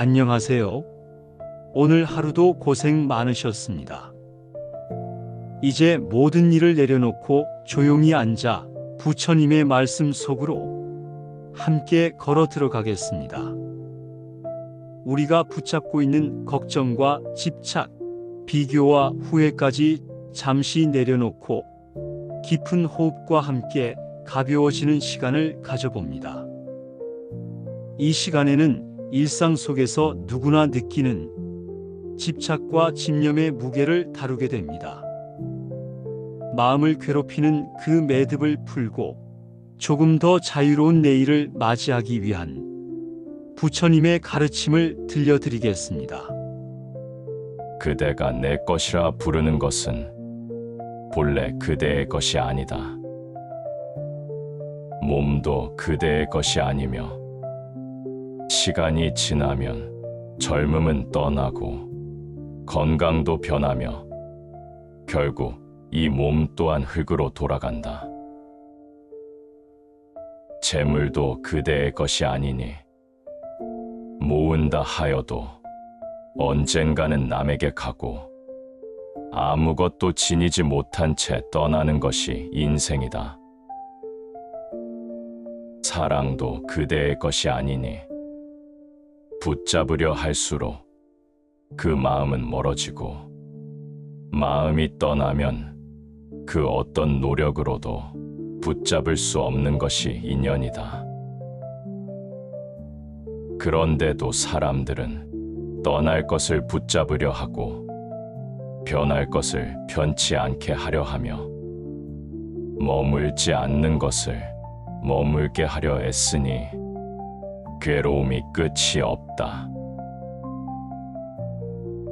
안녕하세요. 오늘 하루도 고생 많으셨습니다. 이제 모든 일을 내려놓고 조용히 앉아 부처님의 말씀 속으로 함께 걸어 들어가겠습니다. 우리가 붙잡고 있는 걱정과 집착, 비교와 후회까지 잠시 내려놓고 깊은 호흡과 함께 가벼워지는 시간을 가져봅니다. 이 시간에는 일상 속에서 누구나 느끼는 집착과 집념의 무게를 다루게 됩니다. 마음을 괴롭히는 그 매듭을 풀고 조금 더 자유로운 내일을 맞이하기 위한 부처님의 가르침을 들려드리겠습니다. 그대가 내 것이라 부르는 것은 본래 그대의 것이 아니다. 몸도 그대의 것이 아니며 시간이 지나면 젊음은 떠나고 건강도 변하며 결국 이 몸 또한 흙으로 돌아간다. 재물도 그대의 것이 아니니 모은다 하여도 언젠가는 남에게 가고 아무것도 지니지 못한 채 떠나는 것이 인생이다. 사랑도 그대의 것이 아니니 붙잡으려 할수록 그 마음은 멀어지고 마음이 떠나면 그 어떤 노력으로도 붙잡을 수 없는 것이 인연이다. 그런데도 사람들은 떠날 것을 붙잡으려 하고 변할 것을 변치 않게 하려 하며 머물지 않는 것을 머물게 하려 애쓰니 괴로움이 끝이 없다.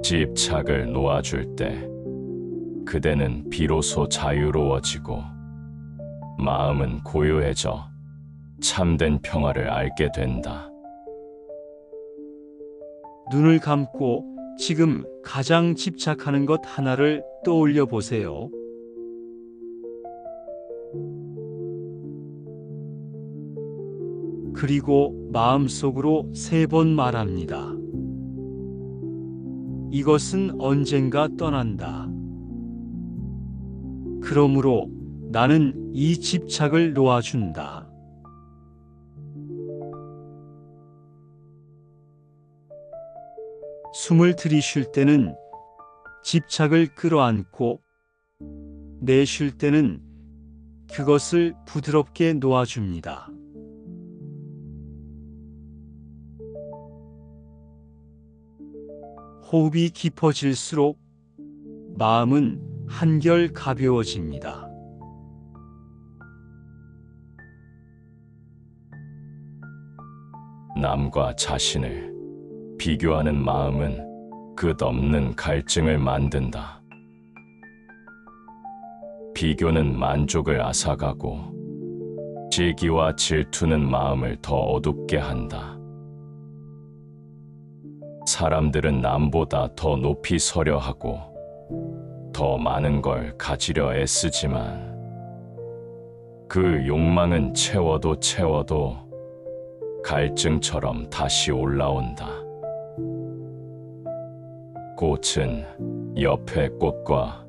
집착을 놓아줄 때 그대는 비로소 자유로워지고 마음은 고요해져 참된 평화를 알게 된다. 눈을 감고 지금 가장 집착하는 것 하나를 떠올려 보세요. 그리고 마음속으로 세 번 말합니다. 이것은 언젠가 떠난다. 그러므로 나는 이 집착을 놓아준다. 숨을 들이쉴 때는 집착을 끌어안고 내쉴 때는 그것을 부드럽게 놓아줍니다. 호흡이 깊어질수록 마음은 한결 가벼워집니다. 남과 자신을 비교하는 마음은 끝없는 갈증을 만든다. 비교는 만족을 앗아가고 시기와 질투는 마음을 더 어둡게 한다. 사람들은 남보다 더 높이 서려 하고 더 많은 걸 가지려 애쓰지만 그 욕망은 채워도 채워도 갈증처럼 다시 올라온다. 꽃은 옆의 꽃과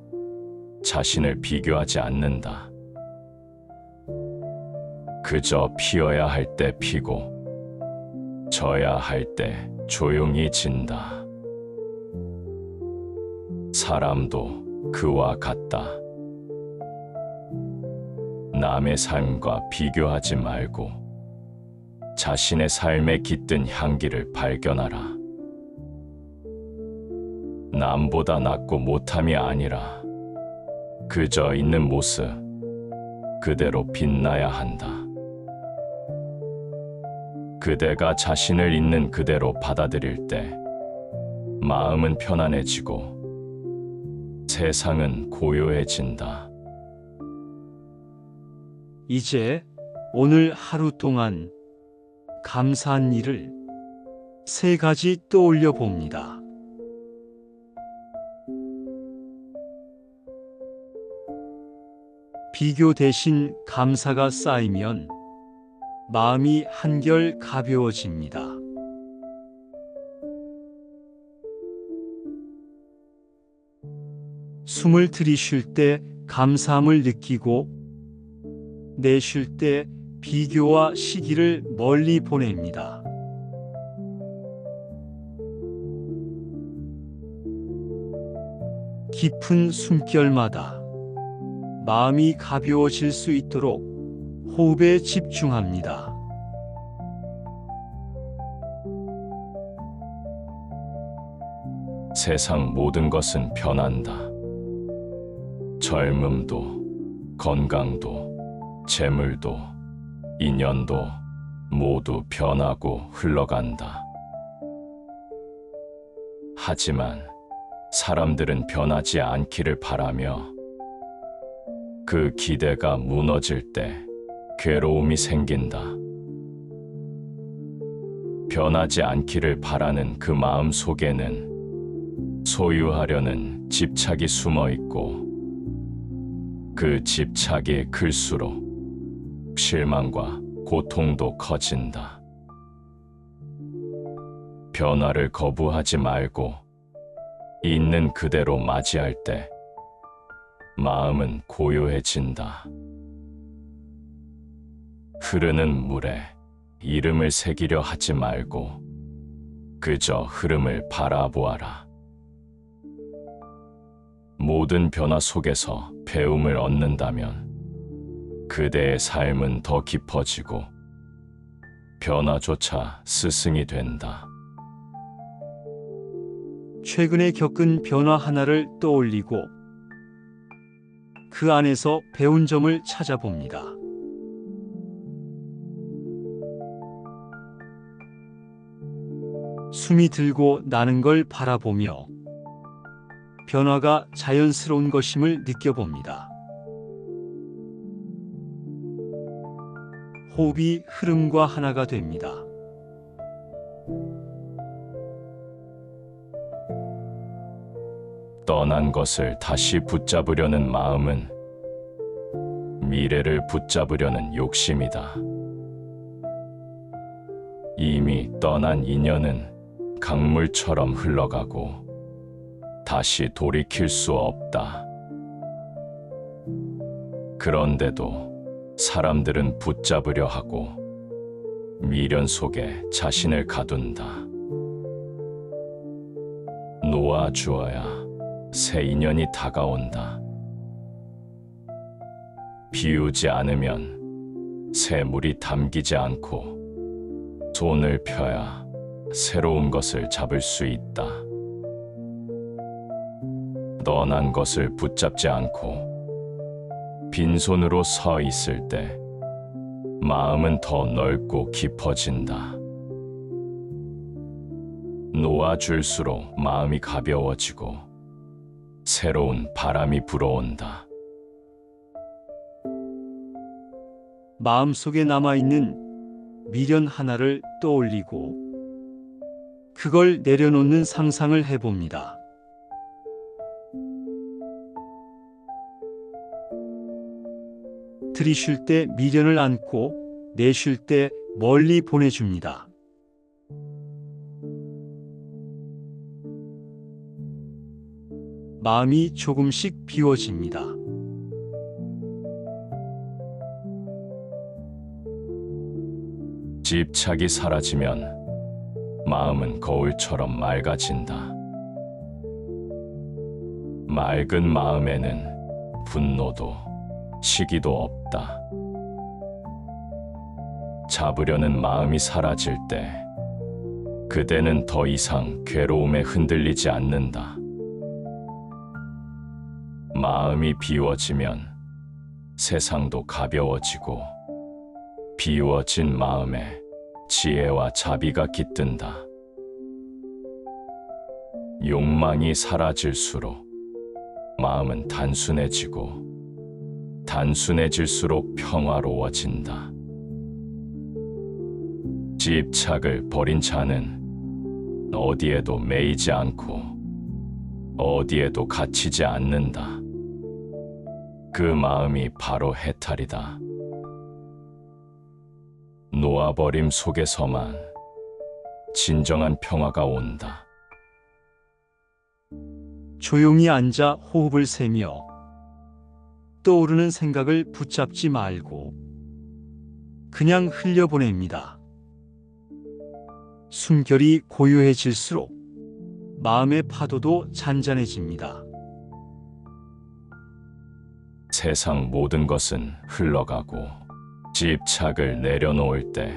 자신을 비교하지 않는다. 그저 피어야 할 때 피고 져야 할 때 조용히 진다. 사람도 그와 같다. 남의 삶과 비교하지 말고 자신의 삶에 깃든 향기를 발견하라. 남보다 낫고 못함이 아니라 그저 있는 모습 그대로 빛나야 한다. 그대가 자신을 있는 그대로 받아들일 때 마음은 편안해지고 세상은 고요해진다. 이제 오늘 하루 동안 감사한 일을 세 가지 떠올려 봅니다. 비교 대신 감사가 쌓이면 마음이 한결 가벼워집니다. 숨을 들이쉴 때 감사함을 느끼고 내쉴 때 비교와 시기를 멀리 보냅니다. 깊은 숨결마다 마음이 가벼워질 수 있도록 호흡에 집중합니다. 세상 모든 것은 변한다. 젊음도, 건강도, 재물도, 인연도 모두 변하고 흘러간다. 하지만 사람들은 변하지 않기를 바라며 그 기대가 무너질 때 괴로움이 생긴다. 변하지 않기를 바라는 그 마음 속에는 소유하려는 집착이 숨어 있고 그 집착이 클수록 실망과 고통도 커진다. 변화를 거부하지 말고 있는 그대로 맞이할 때 마음은 고요해진다. 흐르는 물에 이름을 새기려 하지 말고 그저 흐름을 바라보아라. 모든 변화 속에서 배움을 얻는다면 그대의 삶은 더 깊어지고 변화조차 스승이 된다. 최근에 겪은 변화 하나를 떠올리고 그 안에서 배운 점을 찾아봅니다. 숨이 들고 나는 걸 바라보며 변화가 자연스러운 것임을 느껴봅니다. 호흡이 흐름과 하나가 됩니다. 떠난 것을 다시 붙잡으려는 마음은 미래를 붙잡으려는 욕심이다. 이미 떠난 인연은 강물처럼 흘러가고 다시 돌이킬 수 없다. 그런데도 사람들은 붙잡으려 하고 미련 속에 자신을 가둔다. 놓아주어야 새 인연이 다가온다. 비우지 않으면 새 물이 담기지 않고 손을 펴야 새로운 것을 잡을 수 있다. 떠난 것을 붙잡지 않고 빈손으로 서 있을 때 마음은 더 넓고 깊어진다. 놓아줄수록 마음이 가벼워지고 새로운 바람이 불어온다. 마음속에 남아있는 미련 하나를 떠올리고 그걸 내려놓는 상상을 해봅니다. 들이쉴 때 미련을 안고 내쉴 때 멀리 보내줍니다. 마음이 조금씩 비워집니다. 집착이 사라지면 마음은 거울처럼 맑아진다. 맑은 마음에는 분노도 시기도 없다. 잡으려는 마음이 사라질 때 그대는 더 이상 괴로움에 흔들리지 않는다. 마음이 비워지면 세상도 가벼워지고 비워진 마음에 지혜와 자비가 깃든다. 욕망이 사라질수록 마음은 단순해지고 단순해질수록 평화로워진다. 집착을 버린 자는 어디에도 매이지 않고 어디에도 갇히지 않는다. 그 마음이 바로 해탈이다. 놓아버림 속에서만 진정한 평화가 온다. 조용히 앉아 호흡을 세며 떠오르는 생각을 붙잡지 말고 그냥 흘려보냅니다. 숨결이 고요해질수록 마음의 파도도 잔잔해집니다. 세상 모든 것은 흘러가고 집착을 내려놓을 때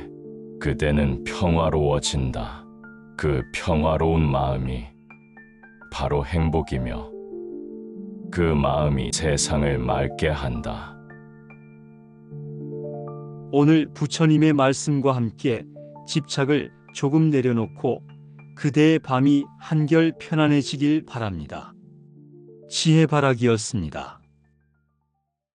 그대는 평화로워진다. 그 평화로운 마음이 바로 행복이며 그 마음이 세상을 맑게 한다. 오늘 부처님의 말씀과 함께 집착을 조금 내려놓고 그대의 밤이 한결 편안해지길 바랍니다. 지혜 바라기였습니다.